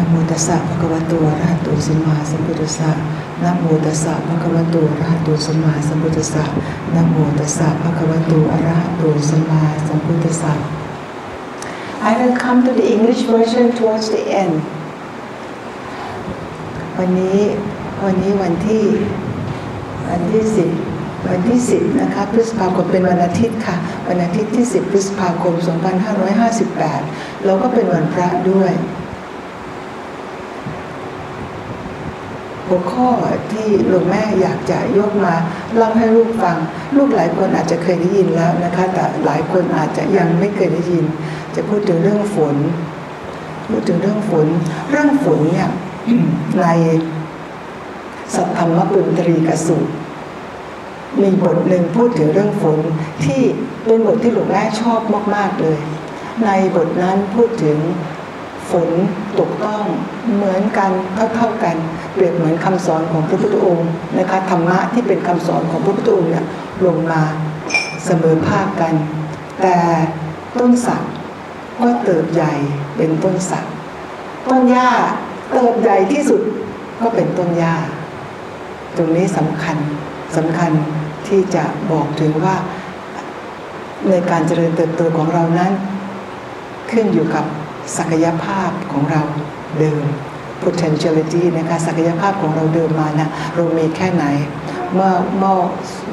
นะโมตัสสะภะคะวะโตอะระหะโตสัมมาสัมพุทธัสสะนะโมตัสสะภะคะวะโตอะระหะโตสัมมาสัมพุทธัสสะนะโมตัสสะภะคะวะโตอะระหะโตสัมมาสัมพุทธัสสะ I will come to the English version towards the end วันนี้วันนี้วันที่วันที่สิบวันที่สิบนะคะ พฤษภาคมเป็นวันอาทิตย์ค่ะ วันอาทิตย์ที่ 10 พฤษภาคม 2558 แล้วก็เป็นวันพระด้วย หัวข้อที่หลวงแม่อยากจะยกมาเล่าให้ลูกฟัง ลูกหลายคนอาจจะเคยได้ยินแล้วนะคะ แต่หลายคนอาจจะยังไม่เคยได้ยิน จะพูดถึงเรื่องฝน พูดถึงเรื่องฝน เรื่องฝนเนี่ยในสัทธรรมปุตรีกสูตรมีบทหนึ่งพูดถึงเรื่องฝนที่เป็นบทที่หลวงแม่ชอบมาก ๆ เลย ในบทนั้นพูดถึง ฝนตกต้องเหมือนกันเท่าๆกัน เปรียบเหมือนคำสอนของพระพุทธองค์นะคะธรรมะที่เป็นคำสอนของพระพุทธองค์เนี่ยลงมาเสมอภาคกัน แต่ต้นสักก็เติบใหญ่เป็นต้นสักต้นหญ้าเติบใหญ่ที่สุดก็เป็นต้นหญ้าตรงนี้สำคัญสำคัญที่จะบอกถึงว่าในการเจริญเติบโตของเรานั้น ขึ้นอยู่กับ ศักยภาพของเราเดิม potentiality นะคะศักยภาพของเราเดิมมานะเรามีแค่ไหน เมื่อเมื่อ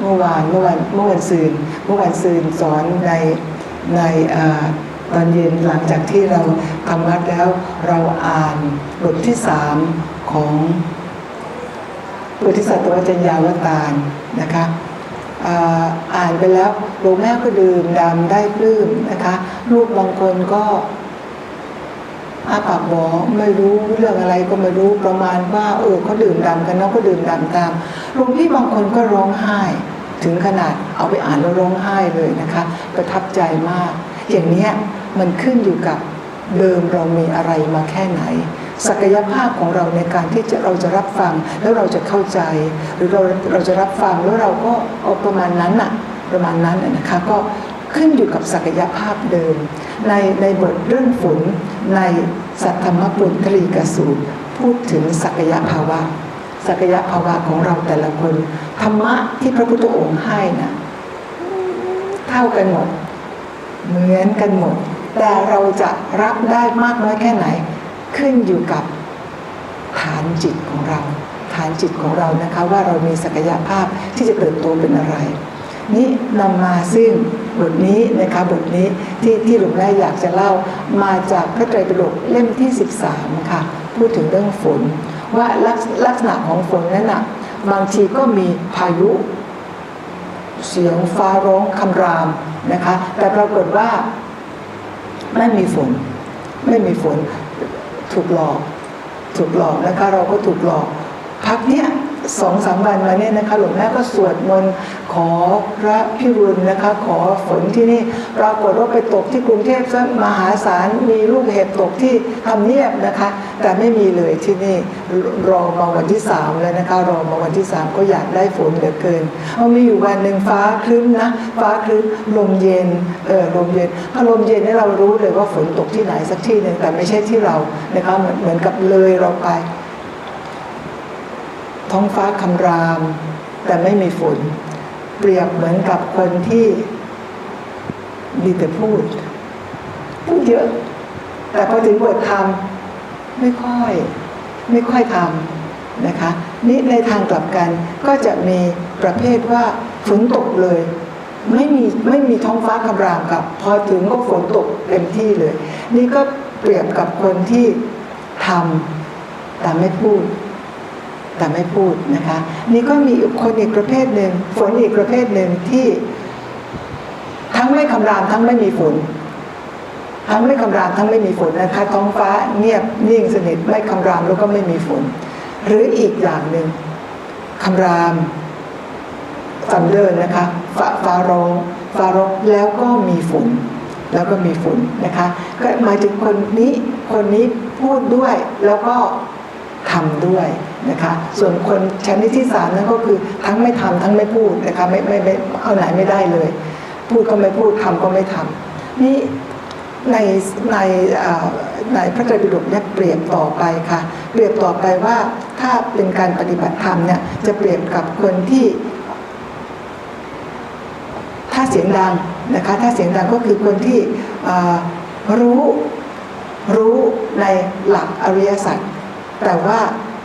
เมื่อวานเมื่อวันเมื่อวันซืนเมื่อวันซืนสอนในในอ่อตอนเย็นหลังจากที่เราทำวัดแล้วเราอ่านบทที่สามของบทที่สัตวจญญาวตารนะคะอ่าอ่านไปแล้วหลวงแม่ก็ดื่มดำได้ปลื้มนะคะ ลูกบางคนก็ อาปากบอกไม่รู้เรื่องอะไรก็ไม่รู้ประมาณว่าเออเขาดื่มดำกันเนาะก็ดื่มดำตามหลวงพี่บางคนก็ร้องไห้ ถึงขนาดเอาไปอ่านแล้วร้องไห้เลยนะคะ ประทับใจมาก อย่างเนี้ยมันขึ้นอยู่กับเดิมเรามีอะไรมาแค่ไหน ศักยภาพของเราในการที่จะเราจะรับฟังแล้วเราจะเข้าใจ หรือเราเราจะรับฟังแล้วเราก็เอาประมาณนั้นน่ะประมาณนั้นนะคะก็ขึ้นอยู่กับศักยภาพเดิม ในในบทเรื่องฝน ในสัทธรรมปุณตรีกสูตร พูดถึงศักยภาวะ ศักยภาวะของเราแต่ละคน ธรรมะที่พระพุทธองค์ให้นะเท่ากันหมด เหมือนกันหมด แต่เราจะรับได้มากน้อยแค่ไหน ขึ้นอยู่กับฐานจิตของเรา ฐานจิตของเรานะคะว่าเรามีศักยภาพที่จะเติบโตเป็นอะไร นี่นำมาซึ่งบทนี้นะคะบทนี้ที่ที่หลวงแม่อยากจะเล่ามาจากพระไตรปิฎกเล่มที่ 13ค่ะพูดถึงเรื่องฝน ว่าลักษลักษณะของฝนนั้นน่ะบางทีก็มีพายุ เสียงฟ้าร้องคำรามนะคะแต่ปรากฏว่าไม่มีฝน ไม่มีฝนถูกหลอก ถูกหลอกนะคะเราก็ถูกหลอกพักเนี้ย สองสามวันมาเนี่ยนะคะหลวงแม่ก็สวดมนต์ขอพระพิรุณนะคะ ขอฝนที่นี่ปรากฏว่าไปตกที่กรุงเทพซะมหาศาลมีลูกเห็บตกที่ทำเนียบนะคะ แต่ไม่มีเลยที่นี่รอมาวันที่สามแล้วนะคะรอมาวันที่สามก็อยากได้ฝนเหลือเกินเอามีอยู่วันหนึ่งฟ้าครึ้มนะฟ้าครึ้มลมเย็นเออลมเย็นพอลมเย็นนี่เรารู้เลยว่าฝนตกที่ไหนสักที่หนึ่งแต่ไม่ใช่ที่เรานะคะเหมือนเหมือนกับเลยเราไป ท้องฟ้าคำราม แต่ไม่มีฝน เปรียบเหมือนกับคนที่ดีแต่พูด พูดเยอะ แต่พอถึงบททำไม่ค่อย ไม่ค่อยทำนะคะนี่ในทางกลับกันก็จะมีประเภทว่าฝนตกเลย ไม่มีไม่มีท้องฟ้าคำรามกับ พอถึงก็ฝนตกเต็มที่เลย นี่ก็เปรียบกับคนที่ทำแต่ไม่พูด แต่ไม่พูดนะคะ นี่ก็มีคนอีกประเภทหนึ่งฝนอีกประเภทหนึ่งที่ ทั้งไม่คำรามทั้งไม่มีฝนทั้งไม่คำรามทั้งไม่มีฝนนะคะท้องฟ้าเงียบนิ่งสนิทไม่คำรามแล้วก็ไม่มีฝน หรืออีกอย่างหนึ่งคำรามสันเดินนะคะฟ้าฟ้าร้องฟ้าร้องแล้วก็มีฝน แล้วก็มีฝนนะคะ ก็หมายถึงคนนี้คนนี้พูดด้วยแล้วก็ทำด้วย นะคะส่วนคนชนิดที่สามนั้นก็คือทั้งไม่ทำทั้งไม่พูดนะคะไม่ไม่ไม่เอาไหนไม่ได้เลย พูดก็ไม่พูดทำก็ไม่ทำนี่ในในในพระไตรปิฎกเนี่ยเปรียบต่อไปค่ะ เปรียบต่อไปว่าถ้าเป็นการปฏิบัติธรรมเนี่ยจะเปรียบกับคนที่ ถ้าเสียงดังนะคะถ้าเสียงดังก็คือคนที่รู้รู้ในหลักอริยสัจแต่ว่า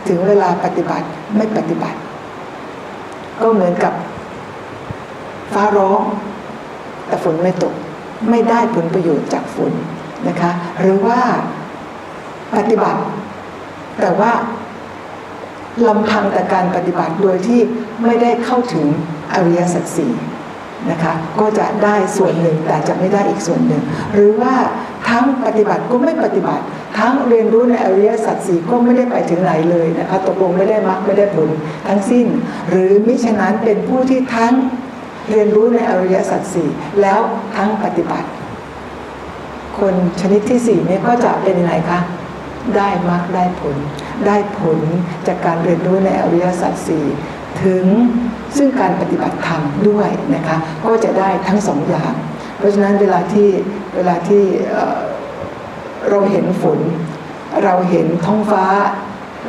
ถึงเวลาปฏิบัติไม่ปฏิบัติ ก็เหมือนกับฟ้าร้องแต่ฝนไม่ตก ไม่ได้ผลประโยชน์จากฝนนะคะ หรือว่าปฏิบัติ แต่ว่าลำพังแต่การปฏิบัติโดยที่ไม่ได้เข้าถึงอริยสัจสี่นะคะ ก็จะได้ส่วนหนึ่งแต่จะไม่ได้อีกส่วนหนึ่ง หรือว่า ทั้งปฏิบัติก็ไม่ปฏิบัติ ทั้งเรียนรู้ในอริยสัจสี่ก็ไม่ได้ไปถึงไหนเลยนะคะตกลงไม่ได้มรรคไม่ได้ผลทั้งสิ้น หรือมิฉะนั้นเป็นผู้ที่ทั้งเรียนรู้ในอริยสัจสี่แล้วทั้งปฏิบัติ คนชนิดที่สี่นี้ก็จะเป็นยังไงคะได้มรรคได้ผล ได้ผลจากการเรียนรู้ในอริยสัจสี่ถึงซึ่งการปฏิบัติธรรมด้วยนะคะก็จะได้ทั้งสองอย่าง ราะฉะนั้นเวลาที่เวลาที่เราเห็นฝน เราเห็นท้องฟ้า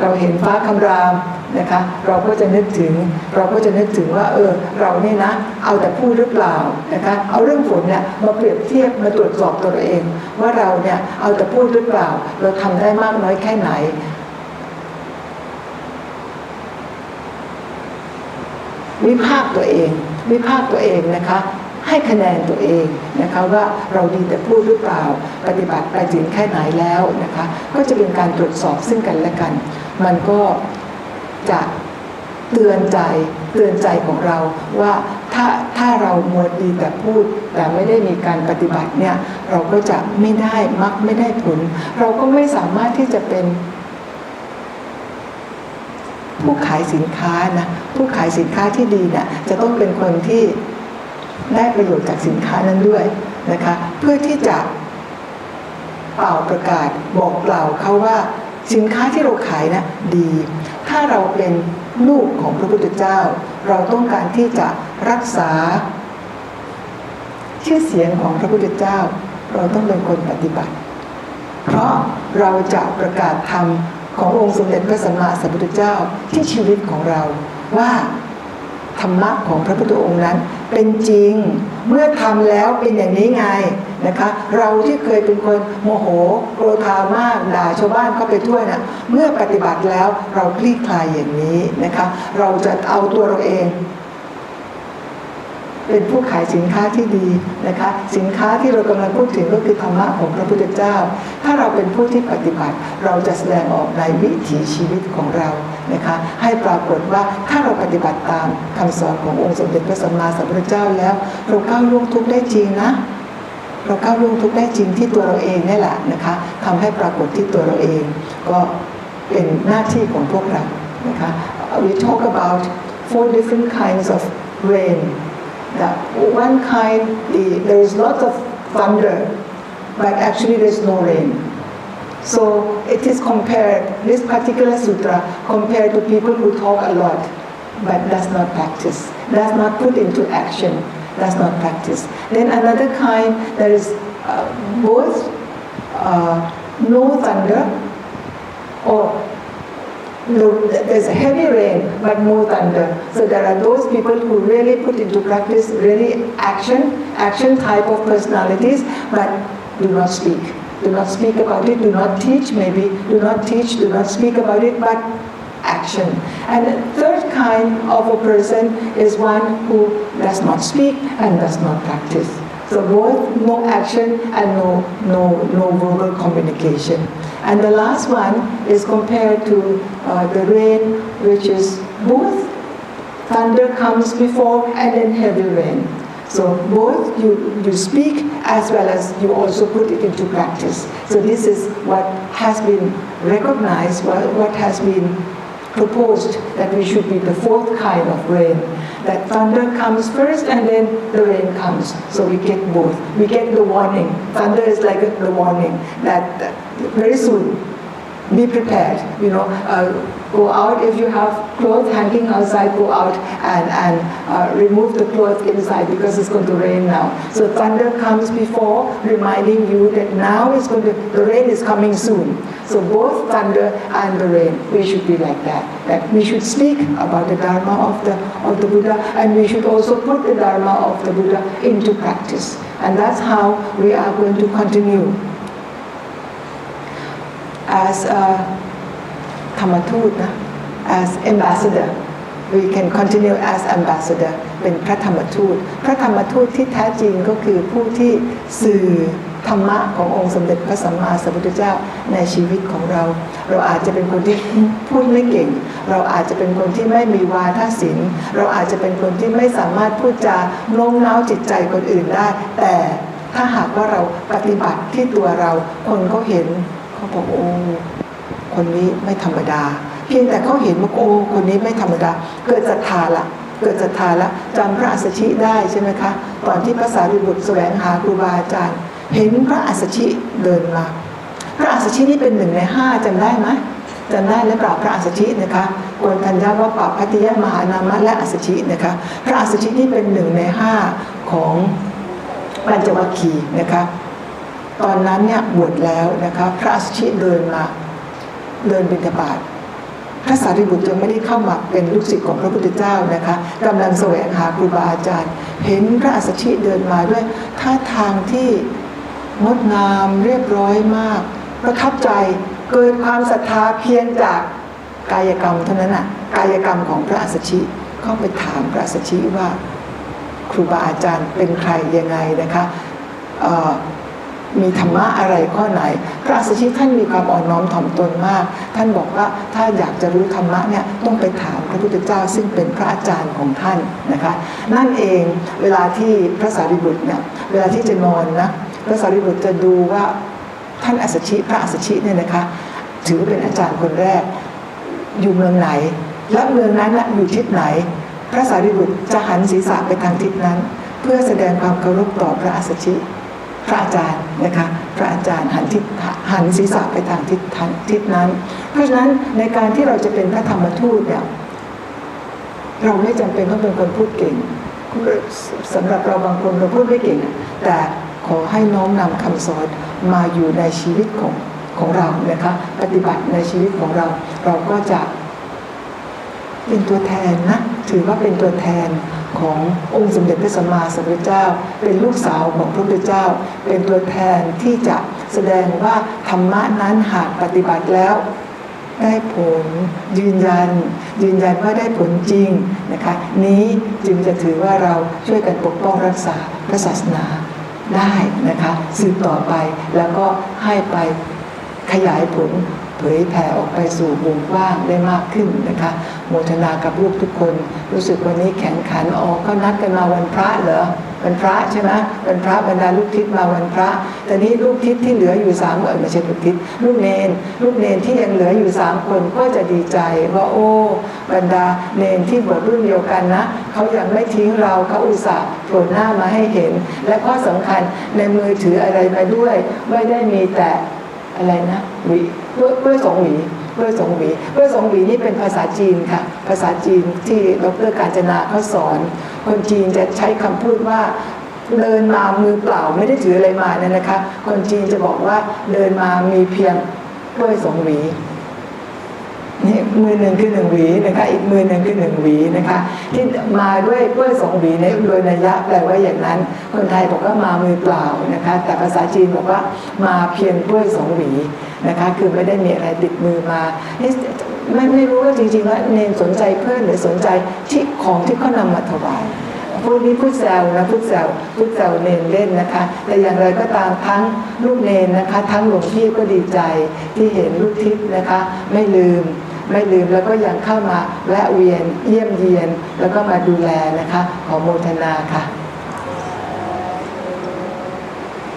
เราเห็นฟ้าคำรามนะคะเราก็จะนึกถึงเราก็จะนึกถึงว่าเออเราเนี่ยนะเอาแต่พูดหรือเปล่านะคะเอาเรื่องฝนเนี่ยมาเปรียบเทียบมาตรวจสอบตัวเราเอง ว่าเราเนี่ยเอาแต่พูดหรือเปล่า เราทำได้มากน้อยแค่ไหน วิพากตัวเอง วิพากตัวเองนะคะ ให้คะแนนตัวเองนะคะว่าเราดีแต่พูดหรือเปล่า ปฏิบัติไปถึงแค่ไหนแล้วนะคะ ก็จะเป็นการตรวจสอบซึ่งกันและกัน มันก็จะเตือนใจเตือนใจของเราว่าถ้าถ้าเรามัวดีแต่พูด แต่ไม่ได้มีการปฏิบัติเนี่ยเราก็จะไม่ได้มักไม่ได้ผล เราก็ไม่สามารถที่จะเป็น ผู้ขายสินค้านะผู้ขายสินค้าที่ดีเนี่ยจะต้องเป็นคนที่ ได้ประโยชน์จากสินค้านั้นด้วยนะคะ เพื่อที่จะเป่าประกาศบอกกล่าวเขาว่าสินค้าที่เราขายนะดี ถ้าเราเป็นลูกของพระพุทธเจ้า เราต้องการที่จะรักษา ชื่อเสียงของพระพุทธเจ้า เราต้องเป็นคนปฏิบัติ เพราะเราจะประกาศธรรมขององค์สมเด็จพระสัมมาสัมพุทธเจ้าที่ชีวิตของเราว่า ธรรมะของพระพุทธองค์นั้น เป็นจริงเมื่อทำแล้วเป็นอย่างนี้ไงนะคะ เราที่เคยเป็นคนโมโหโกรธามากด่าชาวบ้านเข้าไปทั่วนะ่ะเมื่อปฏิบัติแล้วเราคลี่คลายอย่างนี้นะคะ เราจะเอาตัวเราเองเป็นผู้ขายสินค้าที่ดีนะคะ สินค้าที่เรากำลังพูดถึงก็คือธรรมะของพระพุทธเจ้า ถ้าเราเป็นผู้ที่ปฏิบัติ เราจะแสดงออกในวิถีชีวิตของเรา นะคะ ให้ปรากฏว่าถ้าเราปฏิบัติตามคำสอนขององค์สมเด็จพระสัมมาสัมพุทธเจ้าแล้ว เราก้าวล่วงทุกข์ได้จริงนะเราก้าวล่วงทุกข์ได้จริงที่ตัวเราเองนี่แหละนะคะทำให้ปรากฏที่ตัวเราเอง ก็เป็นหน้าที่ของพวกเรานะคะ we talk about four different kinds of rain that one kind the, there is lots of thunder but actually there's no rain so it is compared this particular sutra compared to people who talk a lot but does not practice does not put into action does not practice then another kind there is uh, both uh, no thunder or no, there's heavy rain but no thunder. So there are those people who really put into practice really action, action type of personalities, but do not speak. Do not speak about it, do not teach maybe, do not teach, do not speak about it, but action. And the third kind of a person is one who does not speak and does not practice. So both no action and no, no, no verbal communication. And the last one is compared to uh, the rain, which is both thunder comes before and then heavy rain. So both you, you speak as well as you also put it into practice. So this is what has been recognized, what, has been proposed that we should be the fourth kind of rain. That thunder comes first and then the rain comes. So we get both. We get the warning. Thunder is like the warning that very soon be prepared. You know, uh, go out if you have clothes hanging outside. Go out and and uh, remove the clothes inside because it's going to rain now. So thunder comes before, reminding you that now it's going to the rain is coming soon. So both thunder and the rain, we should be like that. That we should speak about the dharma of the of the Buddha, and we should also put the dharma of the Buddha into practice. And that's how we are going to continue as a ธรรมทูตนะ as ambassador we can continue as ambassador เป็นพระธรรมทูต พระธรรมทูตที่แท้จริงก็คือผู้ที่สื่อธรรมะขององค์สมเด็จพระสัมมาสัมพุทธเจ้าในชีวิตของเรา เราอาจจะเป็นคนที่พูดไม่เก่ง เราอาจจะเป็นคนที่ไม่มีวาทศิลป์ เราอาจจะเป็นคนที่ไม่สามารถพูดจาโน้มน้าวจิตใจคนอื่นได้ แต่ถ้าหากว่าเราปฏิบัติที่ตัวเรา คนเขาเห็น เขาบอกโอ้คนนี้ไม่ธรรมดา เพียงแต่เขาเห็นว่าโอ้คนนี้ไม่ธรรมดา เกิดศรัทธาละเกิดศรัทธาละจำพระอัสชิได้ใช่ไหมคะตอนที่พระสารีบุตรแสวงหาครูบาอาจารย์ เห็นพระอัสชิเดินมา พระอัสชินี่เป็นหนึ่งในห้าจำได้ไหมจำได้และปราบพระอัสชินะคะกวนทัญญาว่าปราบพัทยมหานามะและอัสชินะคะพระอัสชินี่เป็นหนึ่งในห้าของปัญจวัคคีย์นะคะ ตอนนั้นเนี่ยบวชแล้วนะคะพระอัสสชิเดินมาเดินบิณฑบาตพระสารีบุตรยังไม่ได้เข้ามาเป็นลูกศิษย์ของพระพุทธเจ้านะคะกำลังแสวงหาครูบาอาจารย์ เห็นพระอัสสชิเดินมาด้วยท่าทางที่งดงามเรียบร้อยมาก ประทับใจเกิดความศรัทธาเพียงจากกายกรรมเท่านั้นน่ะกายกรรมของพระอัสสชิเข้าไปถามพระอัสสชิว่า ครูบาอาจารย์เป็นใครยังไงนะคะเอ่อ มีธรรมะอะไรข้อไหน พระอัสชิท่านมีความอ่อนน้อมถ่อมตนมาก ท่านบอกว่าถ้าอยากจะรู้ธรรมะเนี่ยต้องไปถามพระพุทธเจ้าซึ่งเป็นพระอาจารย์ของท่านนะคะ นั่นเองเวลาที่พระสารีบุตรเนี่ยเวลาที่จะนอนนะพระสารีบุตรจะดูว่าท่านอัสชิพระอัสชิเนี่ยนะคะ ถือเป็นอาจารย์คนแรก อยู่เมืองไหน และเมืองนั้นน่ะอยู่ทิศไหน พระสารีบุตรจะหันศีรษะไปทางทิศนั้น เพื่อแสดงความเคารพต่อพระอัสสชิ พระอาจารย์นะคะพระอาจารย์หันทิศหันศีรษะไปทางทิศทางทิศนั้น เพราะฉะนั้นในการที่เราจะเป็นพระธรรมทูตเนี่ยเราไม่จำเป็นต้องเป็นคนพูดเก่งสำหรับเราบางคนเราพูดไม่เก่ง แต่ขอให้น้อมนำคำสอนมาอยู่ในชีวิตของของเรานะคะปฏิบัติในชีวิตของเรา เราก็จะเป็นตัวแทนนะถือว่าเป็นตัวแทน ขององค์สมเด็จพระสัมมาสัมพุทธเจ้า เป็นลูกสาวของพระพุทธเจ้า เป็นตัวแทนที่จะแสดงว่าธรรมะนั้นหากปฏิบัติแล้วได้ผลยืนยัน ยืนยันว่าได้ผลจริงนะคะนี้จึงจะถือว่าเราช่วยกันปกป้องรักษาพระศาสนาได้นะคะสืบต่อไปแล้วก็ให้ไปขยายผล เผยแผ่ออกไปสู่วงกว้างได้มากขึ้นนะคะโมทนากับลูกทุกคน รู้สึกวันนี้แข็งขันออกก็นัดกันมาวันพระเหรอวันพระใช่ไหมวันพระบรรดาลูกทิศมาวันพระแต่นี้ลูกทิศที่เหลืออยู่สามเออไม่ใช่ลูกทิศลูกเนน ลูกเนนที่ยังเหลืออยู่สามคนก็จะดีใจว่าโอ้บรรดาเนนที่บวชรุ่นเดียวกันนะเขายังไม่ทิ้งเราเขาอุตส่าห์โผล่หน้ามาให้เห็น และข้อสำคัญในมือถืออะไรมาด้วย ไม่ได้มีแต่ อะไรนะหวีเพื่อเพื่อสองหวีเพื่อสงหวีเพื่อสงหวีนี่เป็นภาษาจีนค่ะ ภาษาจีนที่ดรการจนาเขาสอน คนจีนจะใช้คำพูดว่าเดินมามือเปล่าไม่ได้ถืออะไรมาเนี่ยนะคะ คนจีนจะบอกว่าเดินมามีเพียงด้วยสองหวี นี่มือหนึ่งคือหนึ่งหวีนะคะ อีกมือหนึ่งคือหนึ่งหวีนะคะ ที่มาด้วยกล้วยสองหวีในโดยนัยยะแปลว่าอย่างนั้น คนไทยบอกว่ามามือเปล่านะคะ แต่ภาษาจีนบอกว่ามาเพียงกล้วยสองหวีนะคะ คือไม่ได้มีอะไรติดมือมานี่ไม่ไม่รู้ว่าจริงๆแล้วเนนสนใจเพื่อนหรือสนใจที่ของที่เขานำมาถวายพวกนี้พูดแซวนะพูดแซวพูดแซวเนนเล่นนะคะ แต่อย่างไรก็ตามทั้งลูกเนนนะคะ ทั้งหลวงพี่ก็ดีใจที่เห็นลูกทิพย์นะคะ ไม่ลืม ไม่ลืมแล้วก็ยังเข้ามาแวะเวียนเยี่ยมเยียน แล้วก็มาดูแลนะคะ ขอโมทนาค่ะ